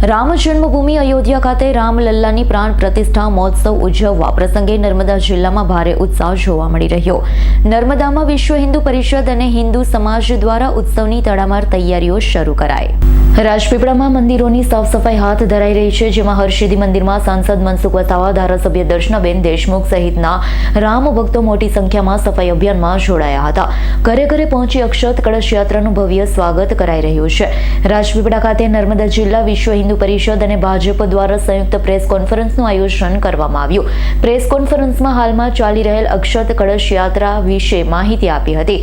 રામ જન્મભૂમિ અયોધ્યા ખાતે રામલલ્લાની પ્રાણ પ્રતિષ્ઠા મહોત્સવ ઉજવવા પ્રસંગે નર્મદા જિલ્લામાં ભારે ઉત્સાહ જોવા મળી રહ્યો. નર્મદામાં વિશ્વ હિન્દુ પરિષદ અને હિન્દુ સમાજ દ્વારા ઉત્સવની તડામાર તૈયારીઓ શરૂ કરાઈ. રાજપીપળામાં મંદિરોની સાફ સફાઈ હાથ ધરાઈ રહી છે, જેમાં હરસિદ્ધિ મંદિરમાં સાંસદ મનસુખ વસાવા, ધારાસભ્ય દર્શનાબેન દેશમુખ સહિતના રામ ભક્તો મોટી સંખ્યામાં સફાઈ અભિયાનમાં જોડાયા હતા. ઘરે ઘરે પહોંચી અક્ષત કળશ યાત્રાનું ભવ્ય સ્વાગત કરાઈ રહ્યું છે. રાજપીપળા ખાતે નર્મદા જિલ્લા વિશ્વ હિન્દુ પરિષદ અને ભાજપ દ્વારા સંયુક્ત પ્રેસ કોન્ફરન્સનું આયોજન કરવામાં આવ્યું. પ્રેસ કોન્ફરન્સમાં હાલમાં ચાલી રહેલ અક્ષત કળશ યાત્રા વિશે માહિતી આપી હતી.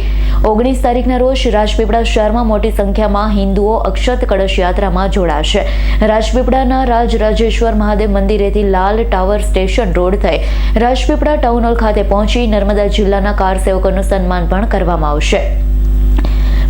ઓગણીસ તારીખના રોજ રાજપીપળા શહેરમાં મોટી સંખ્યામાં હિન્દુઓ અક્ષત કળશ યાત્રામાં જોડાશે. રાજપીપળાના રાજ રાજેશ્વર મહાદેવ મંદિરેથી લાલ ટાવર સ્ટેશન રોડ થઈ રાજપીપળા ટાઉન હોલ ખાતે પહોંચી નર્મદા જિલ્લાના કાર સેવકોનું સન્માન પણ કરવામાં આવશે.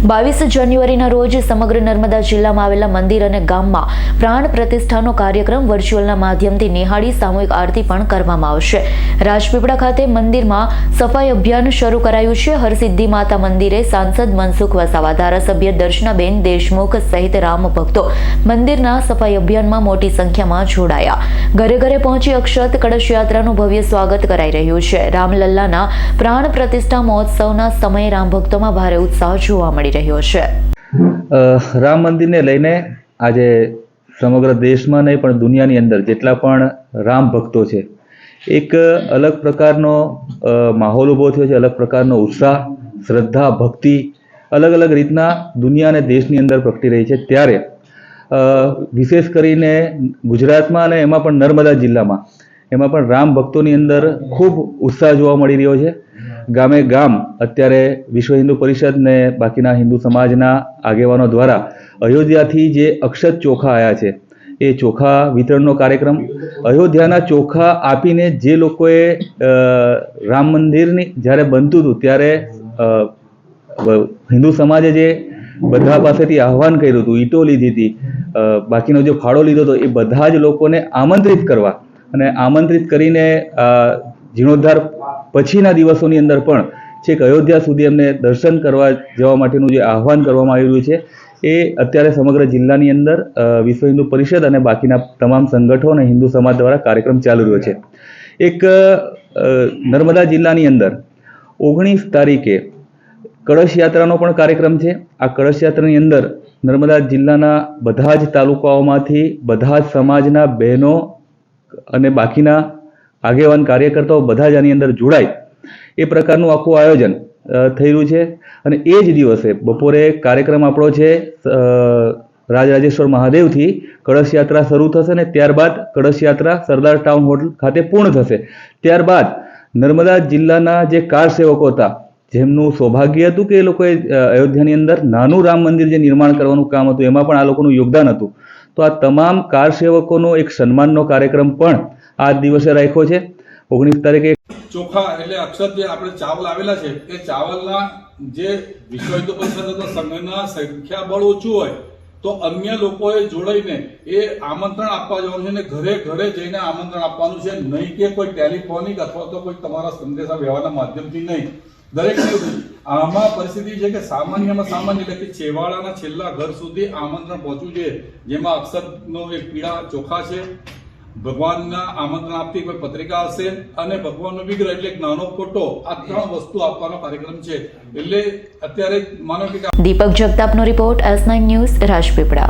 બાવીસ જાન્યુઆરીના રોજ સમગ્ર નર્મદા જિલ્લામાં આવેલા મંદિર અને ગામમાં પ્રાણ પ્રતિષ્ઠાનો કાર્યક્રમ વર્ચ્યુઅલના માધ્યમથી નિહાળી સામૂહિક આરતી પણ કરવામાં આવશે. રાજપીપળા ખાતે મંદિરમાં સફાઈ અભિયાન શરૂ કરાયું છે. હરસિદ્ધિ માતા મંદિરે સાંસદ મનસુખ વસાવા, ધારાસભ્ય દર્શનાબેન દેશમુખ સહિત રામ ભક્તો મંદિરના સફાઈ અભિયાનમાં મોટી સંખ્યામાં જોડાયા. ઘરે ઘરે પહોંચી અક્ષત કળશ યાત્રાનું ભવ્ય સ્વાગત કરાઈ રહ્યું છે. રામલલ્લાના પ્રાણ પ્રતિષ્ઠા મહોત્સવના સમયે રામ ભક્તોમાં ભારે ઉત્સાહ જોવા મળી રહ્યો છે. રામ મંદિરને લઈને આજે સમગ્ર દેશમાં નહીં, પણ દુનિયાની અંદર જેટલા પણ રામ ભક્તો છે, એક અલગ પ્રકારનો માહોલ ઊભો થયો છે, અલગ પ્રકારનો ઉત્સાહ, શ્રદ્ધા, ભક્તિ, અલગ અલગ રીતના દુનિયા અને દેશની અંદર પ્રગટી રહી છે. ત્યારે વિશેષ કરીને ગુજરાતમાં અને એમાં પણ નર્મદા જિલ્લામાં, એમાં પણ રામ ભક્તોની અંદર ખૂબ ઉત્સાહ જોવા મળી રહ્યો છે. ગામે ગામ અત્યારે વિશ્વ હિન્દુ પરિષદ ને બાકીના હિન્દુ સમાજના આગેવાનો દ્વારા અયોધ્યાથી જે અક્ષત ચોખા આવ્યા છે, એ ચોખા વિતરણનો કાર્યક્રમ, અયોધ્યાના ચોખા આપીને જે લોકોએ રામ મંદિરની જ્યારે બનતું હતું ત્યારે હિન્દુ સમાજે જે બધા પાસેથી આહવાન કર્યું હતું, ઈટો લીધી હતી બાકીનો જે ફાળો લીધો હતો, એ બધા જ લોકોને આમંત્રિત કરવા અને આમંત્રિત કરીને જીર્ણોદ્ધાર પછીના દિવસોની અંદર પણ છેક અયોધ્યા સુધી એમને દર્શન કરવા જવા માટેનું જે આહવાન કરવામાં આવી રહ્યું છે, એ અત્યારે સમગ્ર જિલ્લાની અંદર વિશ્વ હિન્દુ પરિષદ અને બાકીના તમામ સંગઠનો અને હિન્દુ સમાજ દ્વારા કાર્યક્રમ ચાલુ રહ્યો છે. એક નર્મદા જિલ્લાની અંદર ઓગણીસ તારીખે કળશ યાત્રાનો પણ કાર્યક્રમ છે. આ કળશ યાત્રાની અંદર નર્મદા જિલ્લાના બધા જ તાલુકાઓમાંથી બધા જ સમાજના બહેનો અને બાકીના આગેવાન કાર્યકર્તાઓ બધા જ આની અંદર જોડાય. એ પ્રકારનું આખું આયોજન થયેલું છે. અને એ જ દિવસે બપોરે કાર્યક્રમ આપણો છે રાજરાજેશ્વર મહાદેવથી કળશ યાત્રા શરૂ થશે અને ત્યારબાદ કળશ યાત્રા સરદાર ટાઉન હોટલ ખાતે પૂર્ણ થશે. ત્યારબાદ નર્મદા જિલ્લાના જે કાર સેવકો હતા, જેમનું સૌભાગ્ય હતું કે એ લોકોએ અયોધ્યાની અંદર નાનું રામ મંદિર જે નિર્માણ કરવાનું કામ હતું, એમાં પણ આ લોકોનું યોગદાન હતું. તો આ તમામ કાર સેવકોનો એક સન્માનનો કાર્યક્રમ પણ આ દિવસે રાખ્યો છે. ઓગણીસ તારીખે ચોખા એટલે અક્ષર જે આપણે ચાવલ આવેલા છે, એ ચાવલના જે વિશ્વ પરિષદ સંઘના સંખ્યા બળ ઓછું હોય, તો અન્ય લોકોએ જોડાઈને એ આમંત્રણ આપવા જવાનું છે અને ઘરે ઘરે જઈને આમંત્રણ આપવાનું છે. નહીં કે કોઈ ટેલિફોનિક અથવા તો કોઈ તમારા સંદેશા વ્યવહારના માધ્યમથી નહીં. દરેક આમાં પરિસ્થિતિ છે કે સામાન્યમાં સામાન્ય એટલે કે છેવાડાના છેલ્લા ઘર સુધી આમંત્રણ પહોંચ્યું છે જેમાં અક્ષરનો એક પીળા ચોખા છે ભગવાનના આમંત્રણ આપતી કોઈ પત્રિકા હશે અને ભગવાનનો વિગ્રહ એટલે એક નાનો ફોટો આ ત્રણ વસ્તુ આપવાનો કાર્યક્રમ છે. એટલે અત્યારે માનો કે Deepak જગતાપનો report S nine news Rajpipla.